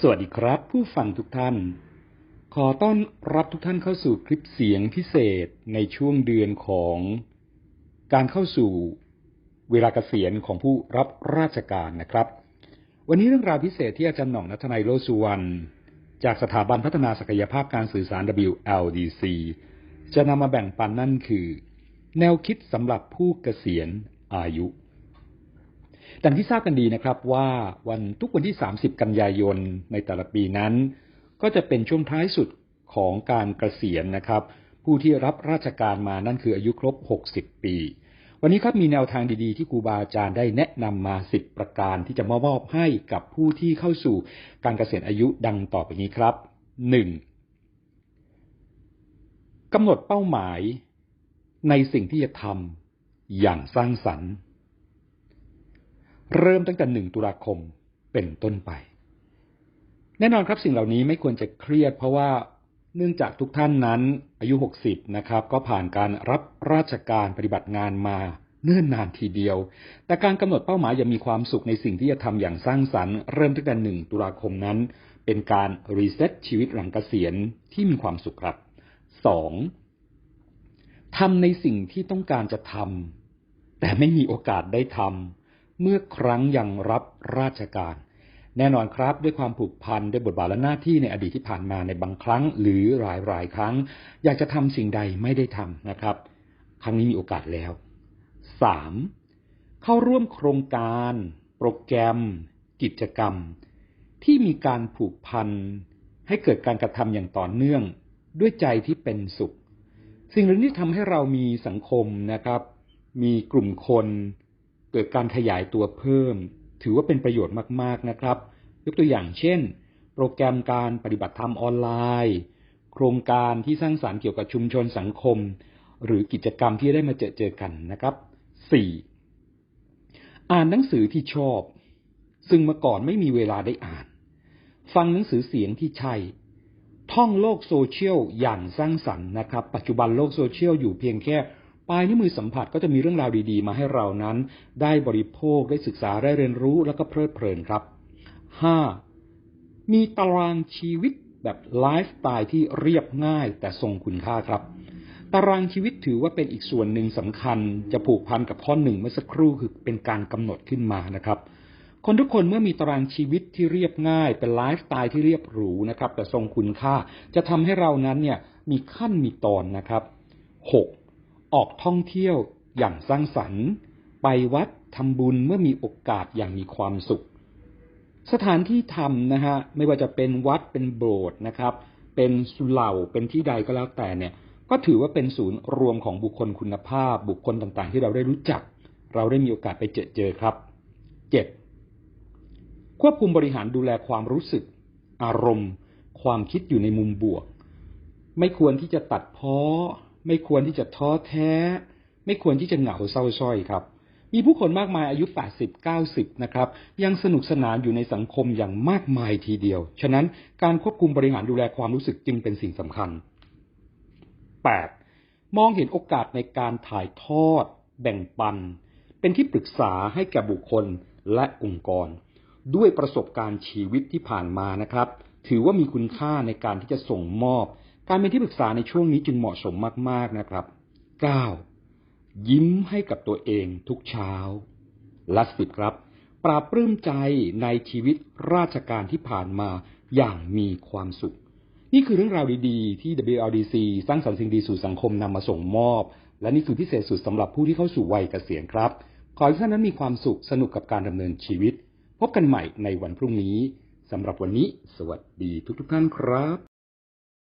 สวัสดีครับ ผู้ฟังทุกท่าน ขอต้อนรับทุกท่านเข้าสู่คลิปเสียงพิเศษในช่วงเดือนของการเข้าสู่เวลาเกษียณของผู้รับราชการนะครับ วันนี้เรื่องราวพิเศษที่อาจารย์หน่องนัทนายโลสุวรรณจากสถาบันพัฒนาศักยภาพการสื่อสาร WLDC จะนำมาแบ่งปันนั่นคือ แนวคิดสำหรับผู้เกษียณอายุ ดังที่ทราบกันดีนะครับว่าวันทุกวันที่ 30 กันยายนในแต่ละปีนั้น ก็จะเป็นช่วงท้ายสุดของการเกษียณนะครับ ผู้ที่รับราชการมานั่นคืออายุครบ 60 ปี วันนี้ครับมีแนวทางดีๆ ที่ครูบาอาจารย์ได้แนะนำมา 10 ประการที่จะมอบให้กับผู้ที่เข้าสู่การเกษียณอายุดังต่อไปนี้ครับ 1. กำหนดเป้าหมายในสิ่งที่จะทำอย่างสร้างสรรค์ เริ่มตั้งแต่หนึ่งตุลาคมเป็นต้นไป แน่นอนครับสิ่งเหล่านี้ไม่ควรจะเครียดเพราะว่าเนื่องจากทุกท่านนั้นอายุ 60 นะครับ ก็ผ่านการรับราชการปฏิบัติงานมาเนิ่นนานทีเดียว แต่การกำหนดเป้าหมายอย่ามีความสุขในสิ่งที่จะทำอย่างสร้างสรรค์เริ่มตั้งแต่หนึ่งตุลาคมนั้น เป็นการรีเซ็ตชีวิตหลังเกษียณที่มีความสุขครับสองทำในสิ่งที่ต้องการจะทำแต่ไม่มีโอกาสได้ทำ เมื่อครั้งยังรับราชการ แน่นอนครับ ด้วยความผูกพันด้วยบทบาทและหน้าที่ในอดีตที่ผ่านมาในบางครั้ง หรือหลายหลายครั้ง อยากจะทำสิ่งใดไม่ได้ทำนะครับ ครั้งนี้มีโอกาสแล้วสามเข้าร่วมโครงการ โปรแกรม กิจกรรม ที่มีการผูกพันให้เกิดการกระทำอย่างต่อเนื่องด้วยใจที่เป็นสุข สิ่งเหล่านี้ทำให้เรามีสังคมนะครับ มีกลุ่มคน เกิดการขยายตัวเพิ่ม ถือว่าเป็นประโยชน์มาก ๆนะครับ ยกตัวอย่างเช่น โปรแกรมการปฏิบัติธรรมออนไลน์ โครงการที่สร้างสารรค์เกี่ยวกับชุมชนสังคม หรือกิจกรรมที่ได้มาเจอเจอกันนะครับสี่อ่านหนังสือที่ชอบ ซึ่งเมื่อก่อนไม่มีเวลาได้อ่าน ฟังหนังสือเสียงที่ใช่ท่องโลกโซเชียลอย่างสร้างสรรค์นะครับ ปัจจุบันโลกโซเชียลอยู่เพียงแค่ ลายนิ้วมือสัมผัสก็จะมีเรื่องราวดีๆ มาให้เรานั้น ได้บริโภคได้ศึกษาได้เรียนรู้แล้วก็เพลิดเพลินครับห้ามีตารางชีวิตแบบไลฟ์สไตล์ที่เรียบง่ายแต่ทรงคุณค่าครับตารางชีวิตถือว่าเป็นอีกส่วนหนึ่งสำคัญ จะผูกพันกับข้อหนึ่งเมื่อสักครู่คือเป็นการกำหนดขึ้นมานะครับ คนทุกคนเมื่อมีตารางชีวิตที่เรียบง่าย เป็นไลฟ์สไตล์ที่เรียบหรูนะครับ แต่ทรงคุณค่าจะทำให้เรานั้นเนี่ยมีขั้นมีตอนนะครับหก ออกท่องเที่ยวอย่างสร้างสรรค์ ไปวัดทำบุญเมื่อมีโอกาสอย่างมีความสุข สถานที่ทำนะฮะไม่ว่าจะเป็นวัดเป็นโบสถ์นะครับ เป็นสุเหร่าเป็นที่ใดก็แล้วแต่เนี่ย ก็ถือว่าเป็นศูนย์รวมของบุคคลคุณภาพ บุคคลต่างๆ ที่เราได้รู้จัก เราได้มีโอกาสไปเจอเจอครับเจ็ดควบคุมบริหารดูแลความรู้สึก อารมณ์ ความคิดอยู่ในมุมบวก ไม่ควรที่จะตัดพ้อ ไม่ควรที่จะท้อแท้ ไม่ควรที่จะเหงาเศร้าส้อยครับ มีผู้คนมากมายอายุ 80 90 นะครับ ยังสนุกสนานอยู่ในสังคมอย่างมากมายทีเดียว ฉะนั้นการควบคุมบริหารดูแลความรู้สึกจึงเป็นสิ่งสำคัญ 8. มองเห็นโอกาสในการถ่ายทอด แบ่งปัน เป็นที่ปรึกษาให้แก่บุคคลและองค์กร ด้วยประสบการณ์ชีวิตที่ผ่านมานะครับ ถือว่ามีคุณค่าในการที่จะส่งมอบ การเป็นที่ปรึกษาในช่วงนี้จึงเหมาะสมมาก ๆนะครับ 9. ยิ้มให้กับตัวเองทุกเช้า และสิบครับปราบปลื้มใจในชีวิตราชการที่ผ่านมาอย่างมีความสุข นี่คือเรื่องราวดีๆ ที่ WLDC สร้างสรรค์สิ่งดีสู่สังคมนำมาส่งมอบ และนี่คือพิเศษสุดสำหรับผู้ที่เข้าสู่วัยเกษียณครับ ขอให้ท่านนั้นมีความสุขสนุกกับการดำเนินชีวิต พบกันใหม่ในวันพรุ่งนี้สำหรับวันนี้ สวัสดีทุกๆท่านครับ